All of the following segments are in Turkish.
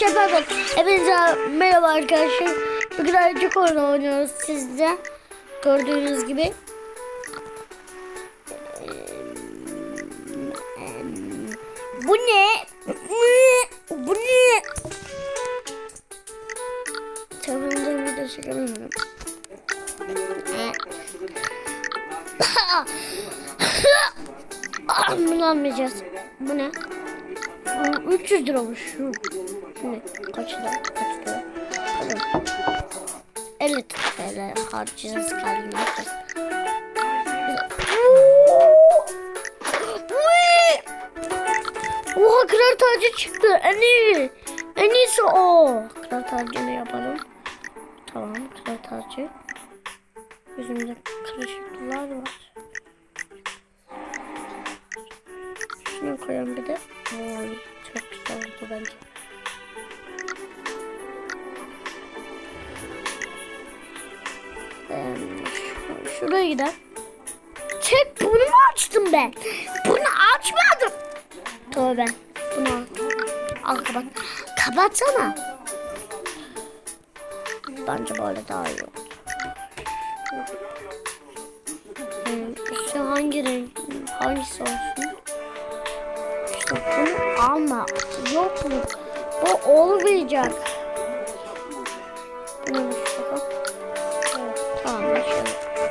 Şefafet. Hepinize merhaba arkadaşlar. Bugün ayıcık oyunu oynuyoruz sizde. Gördüğünüz gibi. Bu ne? Bu ne? Telefonumda video çekemiyorum. Bunu almayacağız. Bu ne? Bu 300 liramış Ne? Kaç lira? Kaç lira? Tamam. 50 TL harcayacağız kalbimiz. Oha kral tacı çıktı. En iyi. En iyisi o. Kral tacını yapalım. Tamam kral tacı. Yüzümde kırışıklıklar var. Ee, şu- şuraya gidelim. Çek bunu mu açtım ben? Bunu açmadım. Tövbe. Bunu al. Al kapat. Kapatsana. Bence böyle daha iyi olur. Hmm, hangi renk? Hangisi olsun? İşte bunu alma. Yok mu? Bu olmayacak.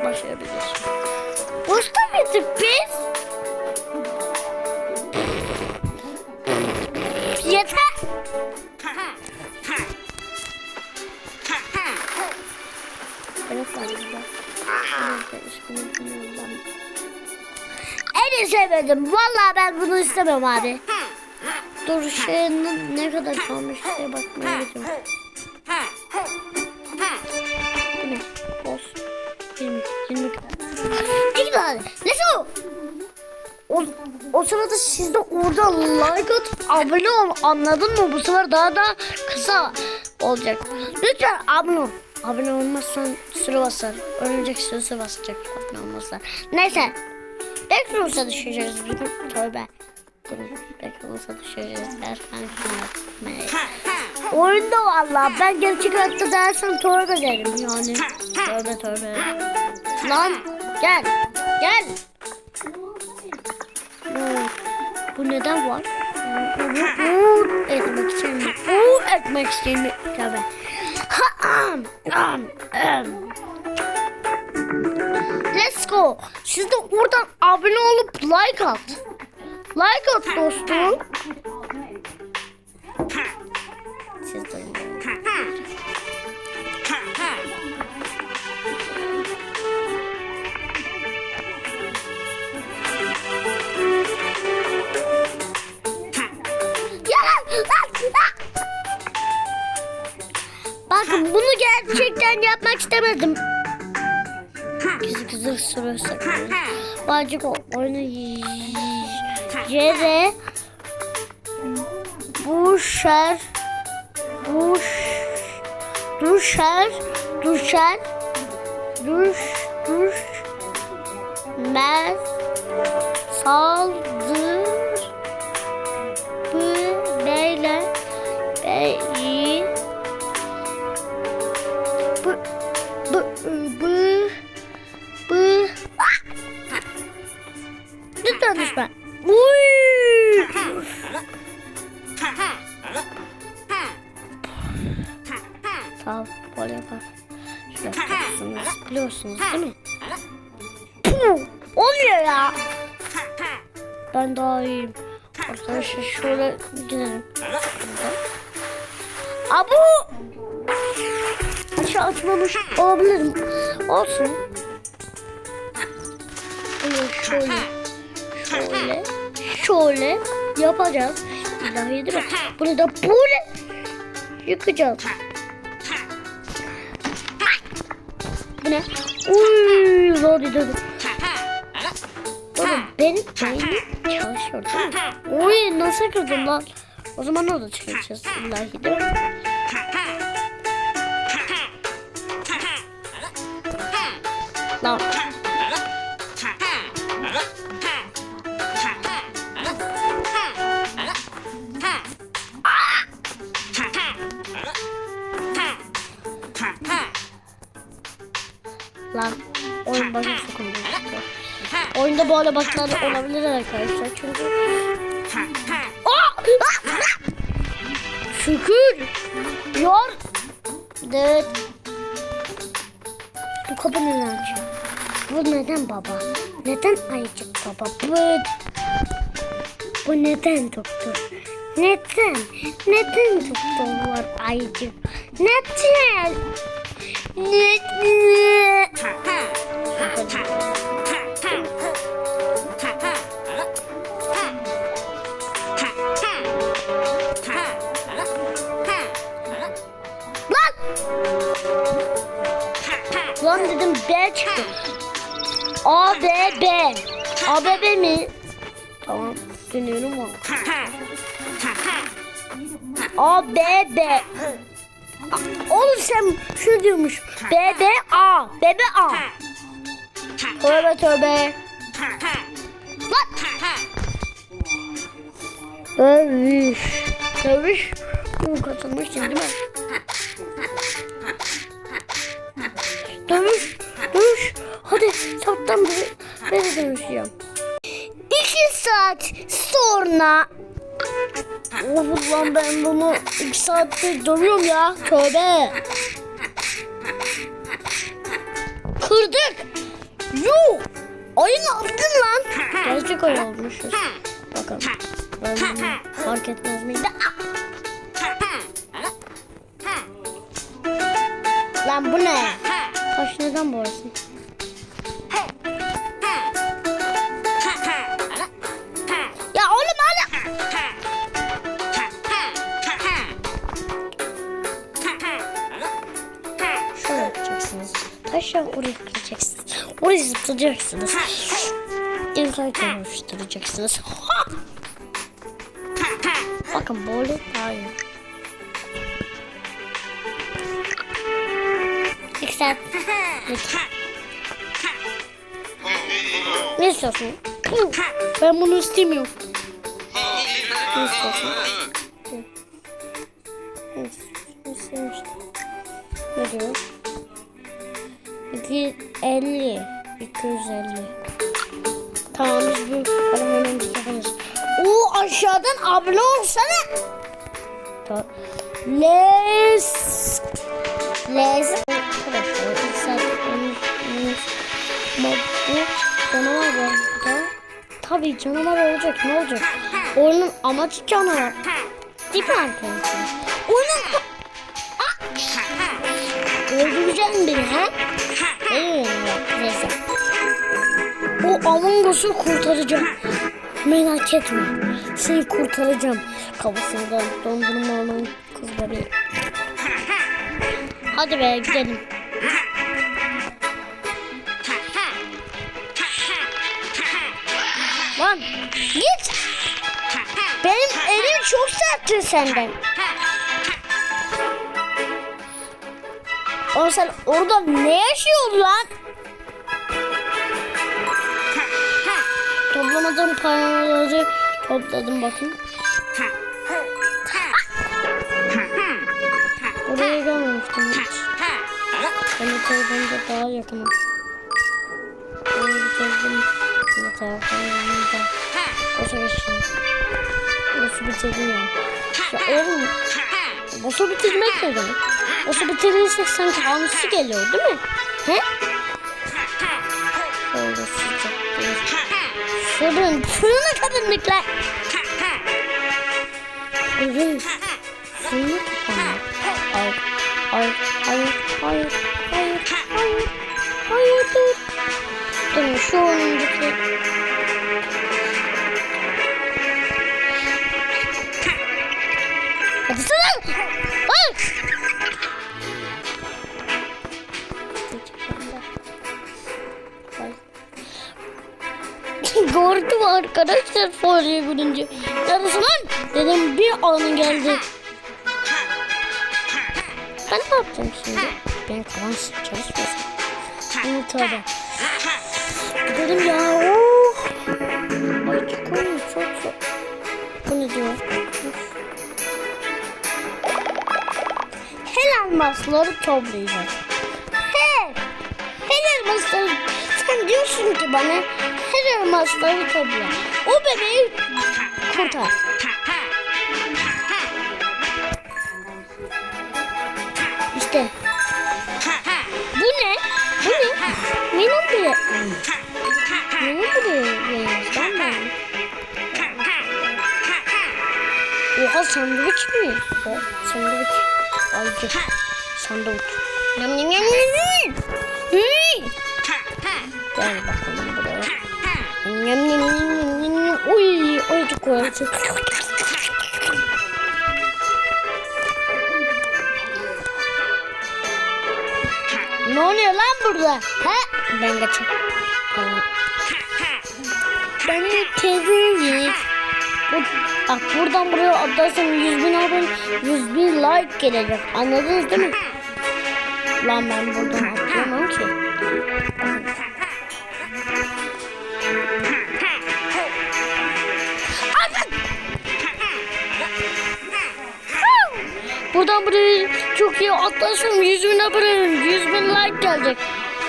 Başlayabiliriz. Boşta mıydık biz? Yeter. Evet arkadaşlar. En sevmedim. Vallahi ben bunu istemem abi. Dur şeyin ne kadar kalmış diye bakmaya gidiyorum. O, o sırada siz de orada like atıp abone ol. Anladın mı? Bu sefer daha da kısa olacak. Lütfen abone ol. Abone olmazsan süre basar. Örümcek süresi basacak abone olmazsan. Neyse. Bekromus'a düşeceğiz bugün. Tövbe. Bekromus'a düşeceğiz. Erken film Oyunda valla ben gerçek hayatta dersem tövbe derim yani. Tövbe tövbe. Lan gel. Gel. Hmm, Bu neden var? Etmek için mi? Hmm, Etmek için mi? Am. Let's go. Siz de oradan abone olup like at. Like at dostum. Bunu gerçekten yapmak istemedim. Kızı kızı sürüyorsak. Bacık o oyunu yere Buşer Buş Duşer Duşer Duş Duş Mer Saldır Bu Bu Ah! Lütfen düşme. Uy! Sağ ol, böyle yapar. Şöyle biliyorsunuz, biliyorsunuz değil mi? Puh! Olmuyor ya. Ben daha iyiyim. Arkadaşlar şöyle gidelim. Açmamış olabilirim. Olsun. Böyle şöyle, şöyle, şöyle yapacağız. İlahi mi? Bunu da böyle yıkacağız. Bu ne? Uy, zor dedi. Oğlum benim beynim çalışıyor? Uy nasıl kırdın lan? O zaman o da çıkacağız illahi değil Tamam. Lan oyun bana sokuldu. Oyunda bu arabalar olabilir arkadaşlar çünkü. Oh! Şükür. Yor. Evet. Bu kapı ne lan? Bu neden baba? Neden ayıcık baba? Bu, bu neden doktor? Neden? Neden doktor var ayıcık? Neden? Neden? Lan! Lan dedim B çıktı. A, B, B. A, B, B mi? Tamam. Dönüyorum ama. A, B, B. A- Oğlum sen şu diyormuş. B, B, A. B, B, A. Tövbe tövbe. Lan! Dövüş. Dövüş. Bu kazanmışsın değil mi? Dövüş. Dövüş. Hadi sabahtan beri ben de dövüşeceğim. İki saat sonra Of lan ben bunu iki saattir dövüyorum ya. Tövbe. Kırdık. Yuh. Ayı ne yaptın lan? Gerçek ayı olmuşuz. Bakalım. Ben fark etmez miydi? Lan bu ne? Taş neden boğazsın? Şöyle yapacaksınız. Aşağı oraya kıracaksınız. Oraya zıplayacaksınız. İlkayken oluşturacaksınız. Bakın böyle daha iyi. Lütfen. Ne istiyorsun? Ben bunu istemiyorum. Ne istiyorsun? 250. 250. Tamam biz bu paramı yaparız. Oo aşağıdan abone olsana. Tamam. Les. Les. Canavar var burada. Tabii canavar olacak ne olacak? Oyunun amacı canavar. Değil mi arkadaşlar? Oyunun... Ah! Öldüreceksin beni ha? Neyse. O Among Us'u kurtaracağım. Merak etme. Seni kurtaracağım. Kafasından dondurma alan kız bebeği. Hadi be gidelim. Lan git. Benim elim çok serttir senden. Oğlum sen orada ne yaşıyorsun lan? Toplamadığım paraları topladım bakın. Oraya gelmemiştim hiç. Ben de telefonda daha yakınım. Oraya bitirdim. Şimdi telefonun yanında. Boşa geçtim. Boşu bitirdim ya. Ya oğlum. Boşu bitirmek ne demek? Boşu bitirirsek sanki anısı geliyor değil mi? He? Fırın, fırına kapındık lan. Fırın, fırına kapandık. Ay, ay, hayır, hayır, hayır, hayır, hayır, dur. Durun şu oyundaki... Hadi sana! Gördüm arkadaşlar fareyi görünce. Neredesin lan? Dedim bir anı geldi. Ben ne yapacağım şimdi? Ben kalan çalışmasın. Bunu tövbe. Gidelim ya. Oh. Ay çok oyun çok çok. Bu ne diyor? Hel elmasları toplayacağız. Hel. Her elmasları sen diyorsun ki bana her elmasları topla. O bebeği kurtar. İşte. Bu ne? Bu ne? Benim bile. Benim bile. Ben ben. Oha sandviç mi? O sandviç. Aldı. Sandviç. Yam yam yam yam. Hey! Gel bakalım buraya. Uy, çok koyarsı. Ne oluyor lan burada? Ha? Ben kaçayım. Ben de tezim bu, bak buradan buraya atlarsam 100 bin abone, 100 bin like gelecek. Anladınız değil mi? Lan ben buradan atlayamam ki. Buradan buraya çok iyi atlarsam 100 bin abone, 100 bin like gelecek.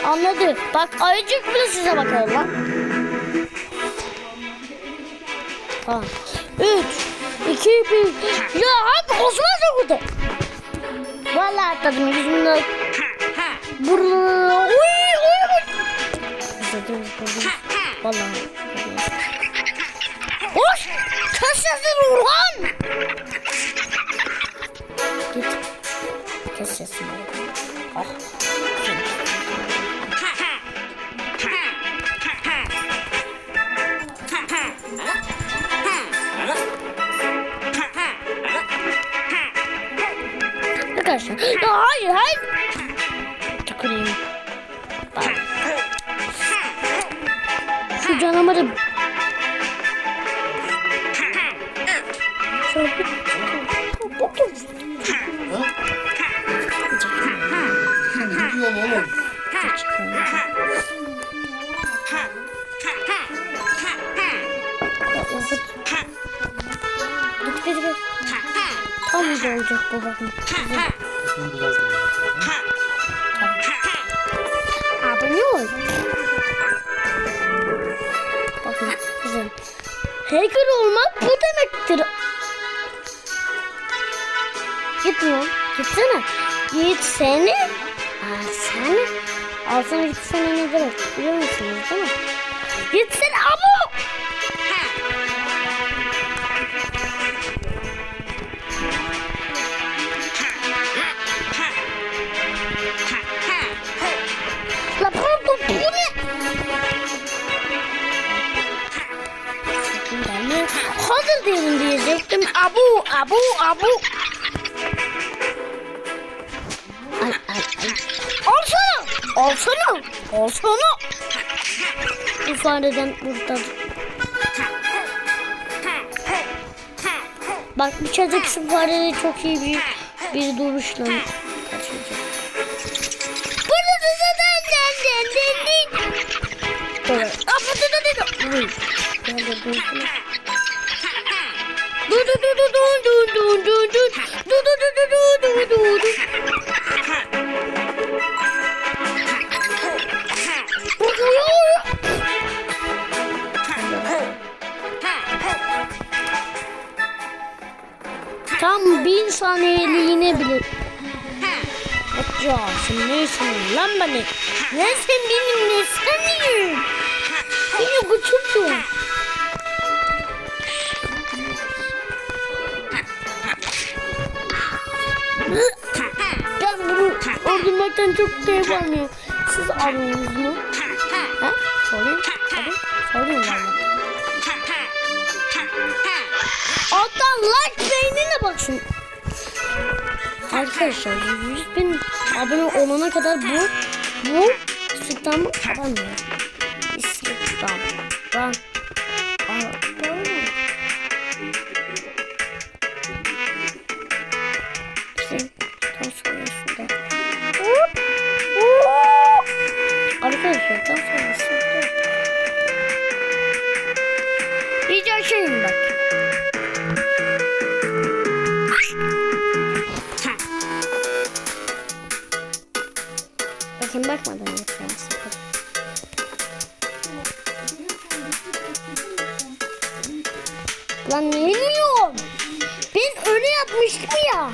Anladı. Bak ayıcık bile size bakar lan. Tamam. 3, 2, 1. Ya abi Osman burada. Vallahi atladım yüzümden. Burada. Uy uy uy. İzlediniz buldunuz. Vallahi. Hoş. Kes sesini Orhan. Kes sesini. Ah. Arkadaşlar. Ya hayır hayır. Tüküreyim. Bak. Şu canavarı. Git git git. Tam güzel olacak bu bakın. Abone ol. Bakın güzel. Hacker olmak bu demektir. Gitmiyor. Gitsene. Gitsene. Aa sen. Alsana gitsene ne demek biliyor musunuz değil mi? Gitsene abu. abu abu abu. Ay ay ay. Olsana. Olsana. Olsana. Bu fareden kurtardım. Bak bu çocuk şu farede çok iyi bir, bir duruşla kaçacak. Bunu da zaten sen sen sen sen. Böyle. Aa, bu da da da da. Böyle. Böyle. Böyle. Tam bir saniyeliğine bile. Ya sen neysin lan beni? Ne sen benim ne sanıyorsun? Beni küçültüyorsun. Öldürmekten çok keyif. Siz arıyorsunuz mu? Ha? Sorayım. Sorayım. Sorayım valla. Alttan like beğenine baksın. Arkadaşlar 100 bin abone olana kadar bu bu İstihdamı alamıyor. İstihdam. Ben alamıyorum. Lan ne bilmiyorum. Ben öyle yapmıştım ya.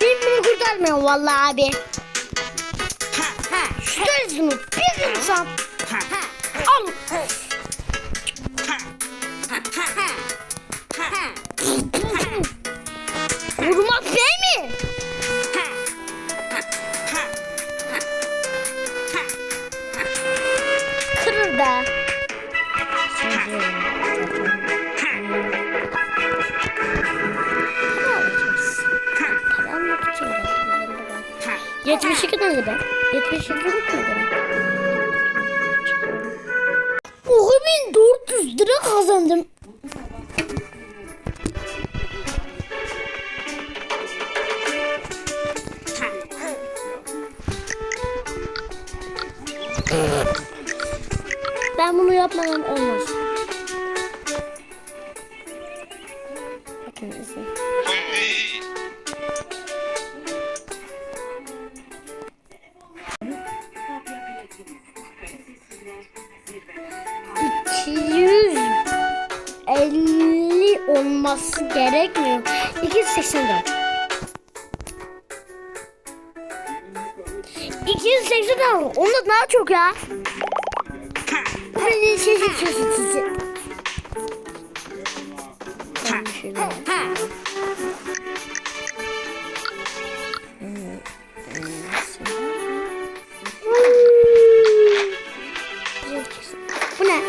Ben bunu kurtarmıyorum vallahi abi. Şu tarzını bir kırsam. Al. Değil mi? Kırır için geldim ben. 72 tane ben. 72 mi ben? Oha ben 400 lira kazandım. Ben bunu yapmadan olmaz. 284 onda daha çok ya. Bu beni şey şey şey şey bir şey. Bu ne?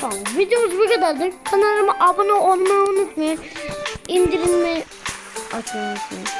Tamam videomuz bu kadardı. Kanalıma abone olmayı unutmayın. İndirilmeyi açmayı unutmayın.